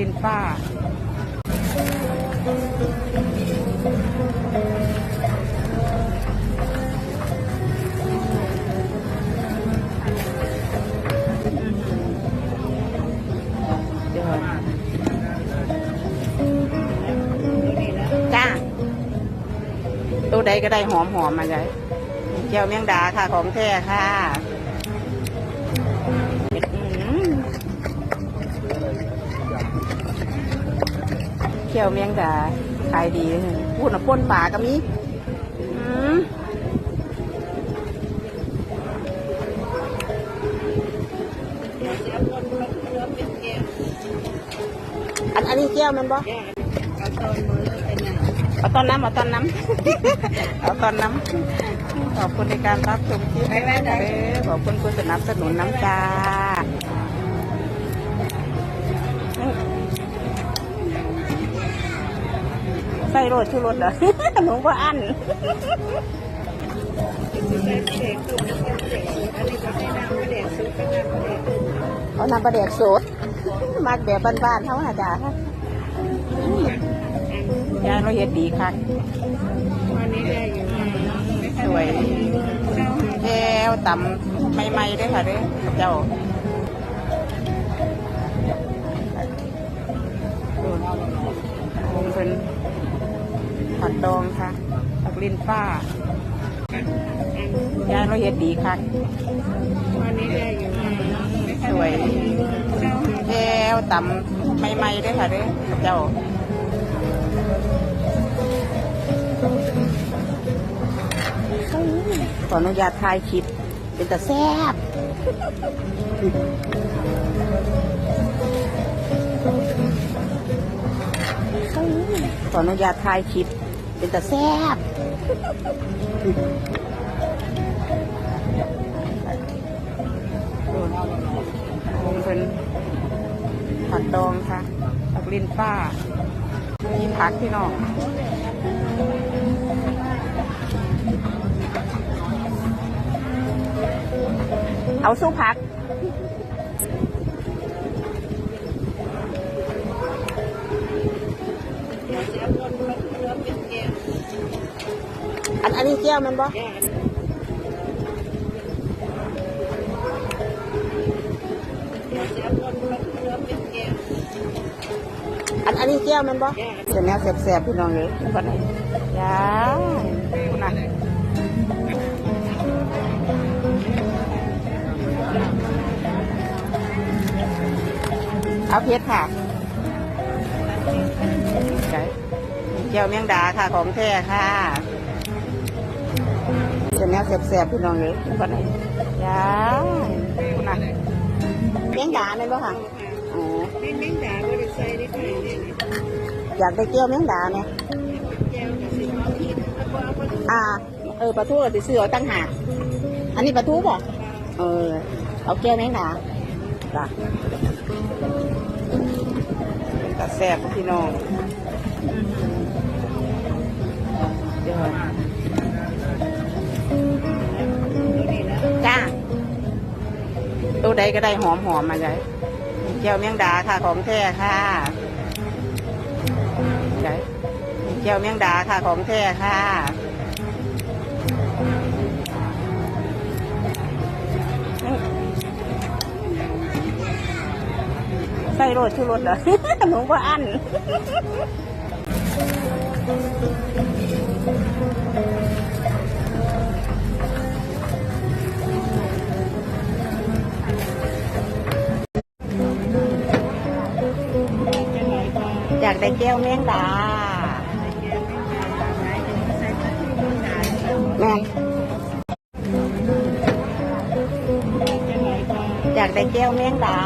ลินฟ้าจ้าตัวใดก็ได้หอมหอมๆมาเลยเจียวเมียงดาค่ะของแท้ค่ะ เจียวเมียงดาขายดีเลยพูดนะป้นป่าก็มีอืมอันอันนี้เจียวแมันบ่เอาตอนน้ำเอาตอนน้ำเอาตอนน้ำขอบคุณในการรับชมคลิปเด้อขอบคุณคุณสนับสนุนน้ำจ้า ส่รถชูรถเหรอหนูว่าอันเอาน้ำปลาแดกสดมักแบบบ้านๆเท่าหาจ้าค่ะยายเราเฮ็ดดีค่ะสวยแก้วต่ำใหม่ๆด้วยค่ะเด้อเจ้าคงเป็น ผัดดองค่ะผักลิ้นฟ้ายายเราเฮ็ดดีค่ะสวยแก้วต่ำใหม่ๆด้วยค่ะเด้อเจ้าขออนุญาตถ่ายคลิปเป็นตาแซ่บขออนุญาตถ่ายคลิป เป็นตาแซ่บคงเป็นผัดดองค่ะผักลิ้นฟ้า มีผักพี่น้องเอาสู้พัก อันอันนี้แก้วแมันบ่อันอันนี้แก้วแมันบ่เสร็จแล้วแสบๆพี่น้องเลยก่อนนะจ้าคุณน่ะเอาเพชรค่ะไก่เจียวเมียงดาค่ะของแท้ค่ะ เสร็จแล้วแสบๆพี่น้องเลยก่อนนะจ้าคุณน่ะเมียงด่าเนี่ยบ่ค่ะอ๋อไม่แมงด่าบริใส่ได้ไข่เนี่ยอยากได้เจียวเมียงดาเนี่ยวสิเอาที่แล้วก็เอาไปอ่า เออปลาทูติซื้อเอาตั้งหากอันนี้ปลาทูบ่เออ เอาแก้วเมียงด่าจ้ะเป็นตาแซ่บพี่น้องเดี๋ยว ตัวใดก็ได้หอมหอมมาเลยเจียวเมียงดาค่ะของแท้ค่ะไก่เจียวเมียงดาค่ะของแท้ค่ะใส่รถชูรถเหรอหนูว่าอัน อยากได้แก้วแมงดาแม่อยากได้แก้วแมงดา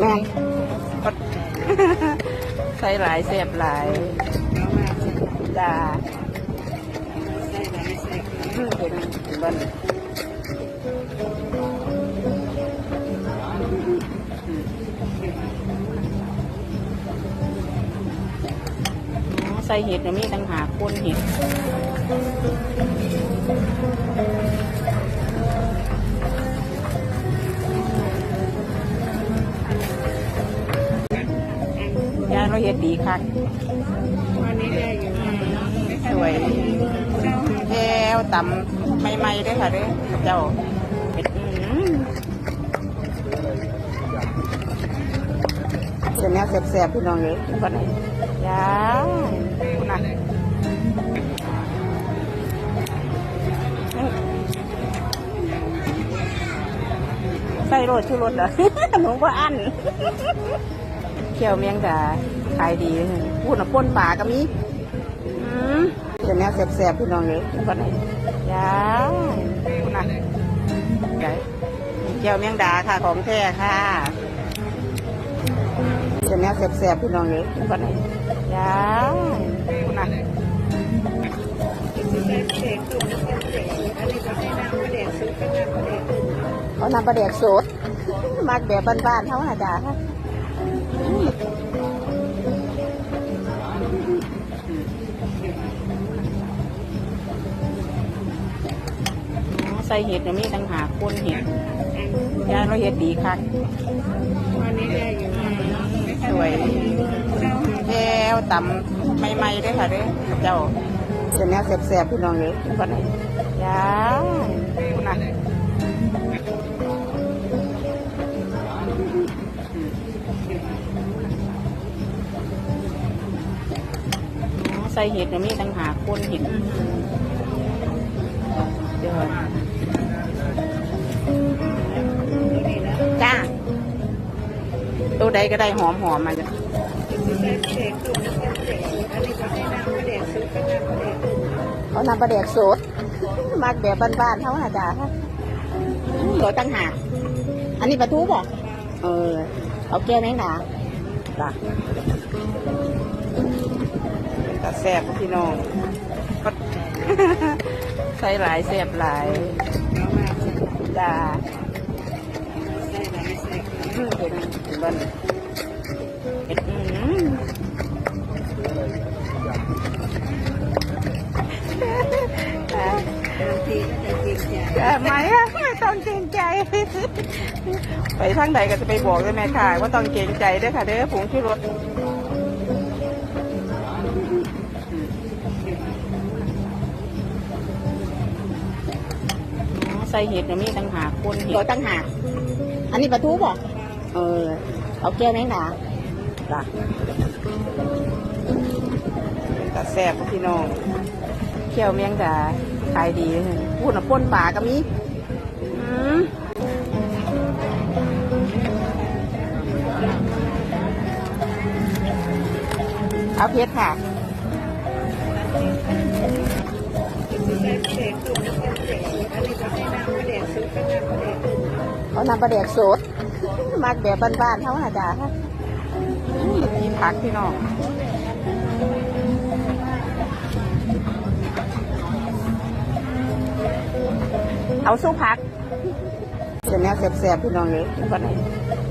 แม่ใส่หลายเสียบหลายจ้าอืมเห็นเห็น ใส่เห็ดเนี่มีตั้งหาคนเห็ดยางเราเห็ดดีคักสวยแก้วตำใหม่ๆด้ค่ะเด้อเจ้าเสร็จแล้วแสบๆพี่น้องเลยวันน ยาน่ะใส่รสชูรสเหรอหนูว่าอันเขียวเมียงดาขายดีพูดนะป่นป่าก็มีอืมเจะแนวแสบๆพี่น้องเลยก่อนไหนยาวคุณน่ะใหญ่เขียวเมียงดาค่ะของแท้ค่ะเจะแนวแสบๆพี่น้องเลยคนได้เด็กตุ่มเป็นเด็กอันนี้ก็ให้น้ำมาเด็กซื้อเป็นน้ำมาเด็กเขานำปลาแดกสดมักแบบบ้านๆเขาอาจารย์ใส่เห็ดเนี่ยมีตั้งหากคนเห็ดยายเราเห็ดดีคักวันนี้ได้อยู่สวยเจ้า แก้วตำใหม่ๆเด้วยค่ะเด้อเจ้าเจะแนวแสบๆพี่น้องเลยก่อนไหนยาวคุณน่ะใส่เห็ดเนี่ยมีตั้งหากคนเห็ดเดี๋ยวตัวนี้นะจ้าตัวใดก็ได้หอมหอมๆมาจ้ะสิได้ เด็กตุ่มเป็นเด็กอันนี้ก็ให้น้ำมาเด็กซื้อเป็นน้ำมาเด็กเขานำปลาแดกสดมักแบบบ้านๆเขาอาจารย์โดยตั้งหากอันนี้ปลาทูบอกเออ เอาแก้วแมงดาจ้ะเป็นตาแซ่บพี่น้องก็ใส่หลายแซ่บหลายเอามาใส่จ้าหลายใส่อืมเห็นเห็นบ้านเห็ นอืมบางทีก็จะจริงใจเอ่อไม่อะไม่ต้องเกรงใจ ไปทางใดก็จะไปบอกเลยแม่ค่ะว่าต้องเกรงใจด้วยค่ะเด้อผงชูรสใส่เห็ดเนี่ยมีตั้งหากคนเห็ดตั้งหาก อันนี้ปลาทูบอกเออ เอาแก้วแมงดา จ้ะกระแสบพี่น้องเขียวเมียงดาขายดีพูดนะป้นป่ากันมีเอาเพชรค่ะเอานำประเด็กสดมากแบบบ้านๆเท่าไหร่จ้ะ รย์มีผักพี่น้องเอาสู้พักเจะแนวแสบๆพี่น้องเลยก่อนไหน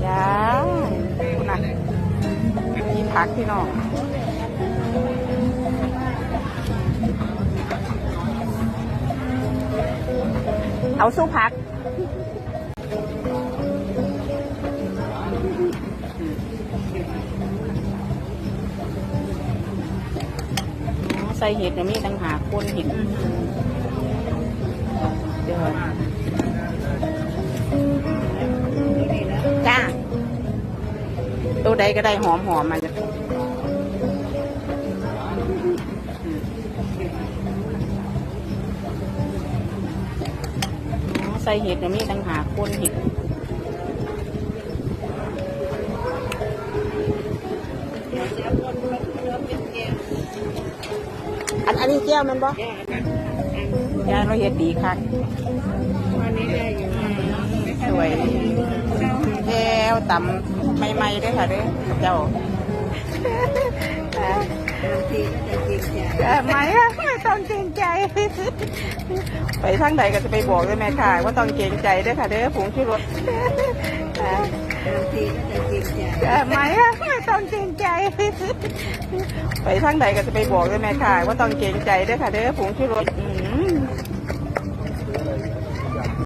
ยาวคุณน่ะมีผักพี่น้องเอาสู้พัก ส่เห็ดเนี่ยมีตั้งหากคนเห็ดเดี๋ยวตัวนี้นะจ้า ตัวใดก็ได้หอมหอมๆมาจ้ะใส่เห็ดเนี่ยมีตั้งหากคนเห็ด เดี๋ยวจะคนมันเริ่มเป็นแก้วอันอันนี้แก้วแมันบ่แก้วอันยายเราเห็ดดีคักวันนี้ได้อยู่สวยเจ้าแก้วตำใหม่ๆเด้วยค่ะเด้อเจ้าบางทีก็จะจริงใจเอ่อไม่อะไม่ต้องเกรงใจ ไปทางใดก็จะไปบอกเลยแม่ค่ะ ว่าต้องเกรงใจเด้วยค่ะเด้อผงชูรส จริงใจเอ่อไม่ะไม่ต้องเกรงใจ ไปทางใดก็จะไปบอกเลยแม่ค่ะ ว่าต้องเกรงใจด้วยค่ะเด้อผงชูรสอื้อหือ